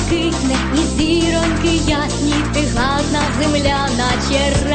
блакитне, і зіроньки ясні, ти газна земля, наче.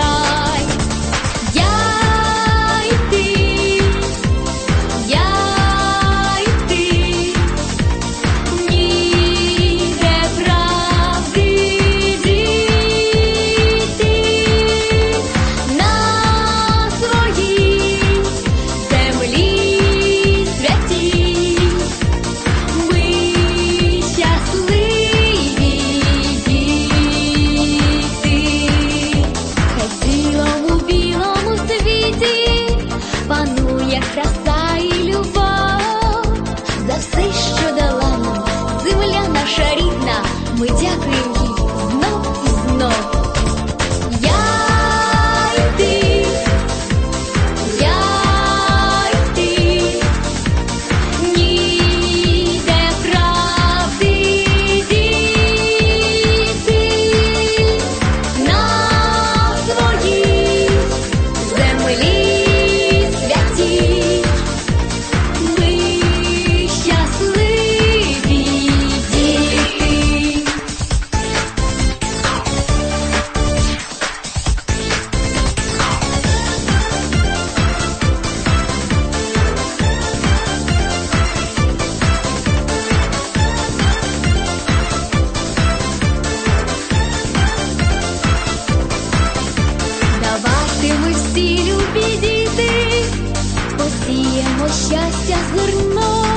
всі любі діти, посіємо щастя з зерно.